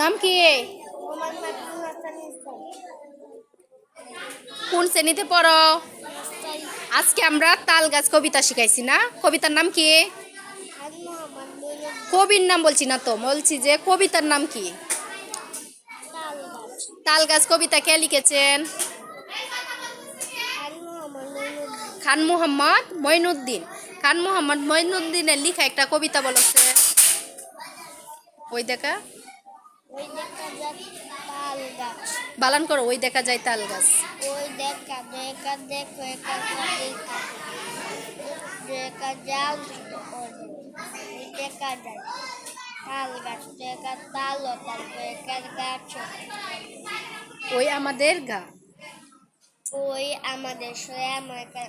নাম কি? কোন শ্রেণীতে পড়ো? আজকে আমরা তাল গাছ কবিতা শিখাইছি না? কবিতার নাম কি? কবির নাম বলছি না তো, বলছি যে কবিতার নাম কি? তাল গাছ কবিতা কে লিখেছেন? খান মোহাম্মদ মইনুদ্দিন। খান মোহাম্মদ মঈনুদ্দিনের লিখা একটা কবিতা বলেছে। ওই দেখা। বালান করো ওই দেখা যায় তাল গাছ। ওই দেখা দেখা দেখো একা দেখা দেখা যাও ওই দেখা যায় তাল গাছ দেখা তাল গাছ ওই আমাদের গা। ওই আমাদের সয়ে আমাদের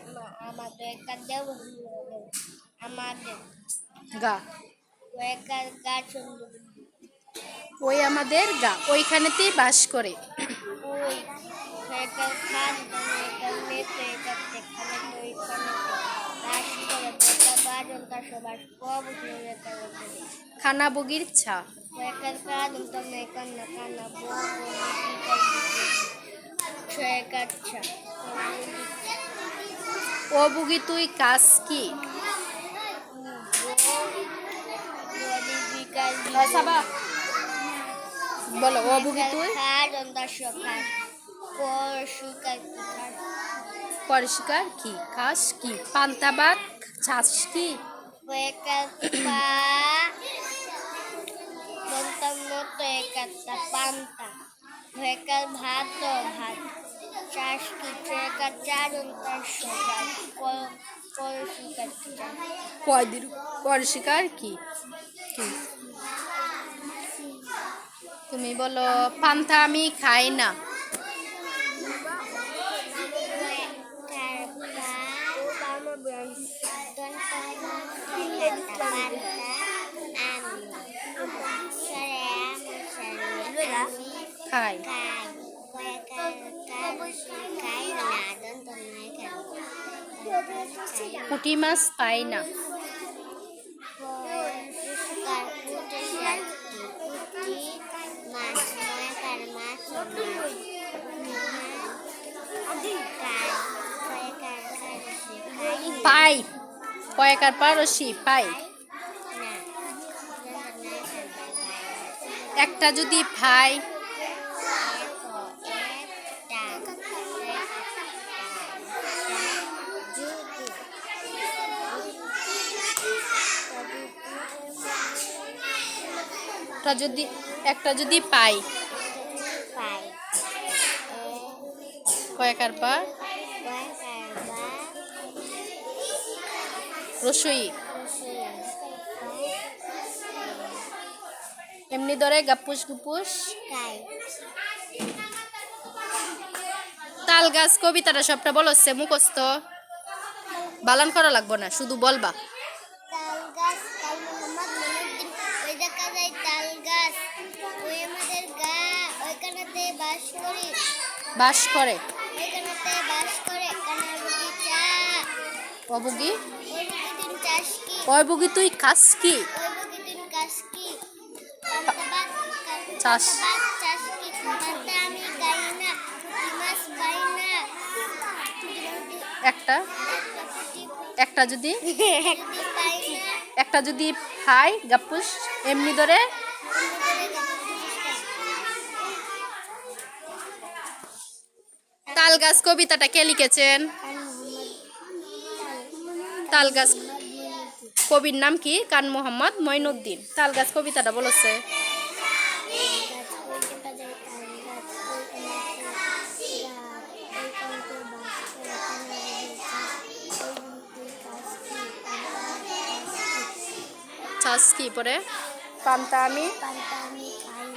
আমাদের একা দেব আমাদের গা। ওই গাছ ওই আমাদের গা ওইখানেতেই বাস করে খানা বগির ছা ও বুগি তুই কাজ কি বলো বুগি তুই? পরশুকার পরিষ্কার কি খাস কি? পান্তা ভাত ছাস কি? panta Bekat bhato bhat চাষ কি ট্রেকার চারণ তার সকাল কল শিকার কয়দিন পরিষ্কার কি? কি? তুমি বলো পান্তা আমি খাই না। পুঁটি মাছ পাই না। পাই। কয়েকার পারসি পাই। একটা যদি ভাই একটা যদি একটা যদি পাই। কয়েকার পা রসই এমনি ধরে গাপুস গুপুস। তাল গাছ কবিতাটা সবটা বলছে মুখস্থ। বালান করা লাগবো না শুধু বলবা। বাস করি। বাস করে। অবুগি। অবুগি তুই কাজ কি চাষ। একটা। একটা যদি একটা যদি খাই গাপুস এমনি ধরে। তাল গাছ কবিতাটা কে লিখেছেন? তাল গাছ কবির নাম কি? কান মোহাম্মদ মঈনুদ্দিন তাল গাছ কবিতাটা বলেছে কি পরে? পান্তা আমি পান্তা আমি খাই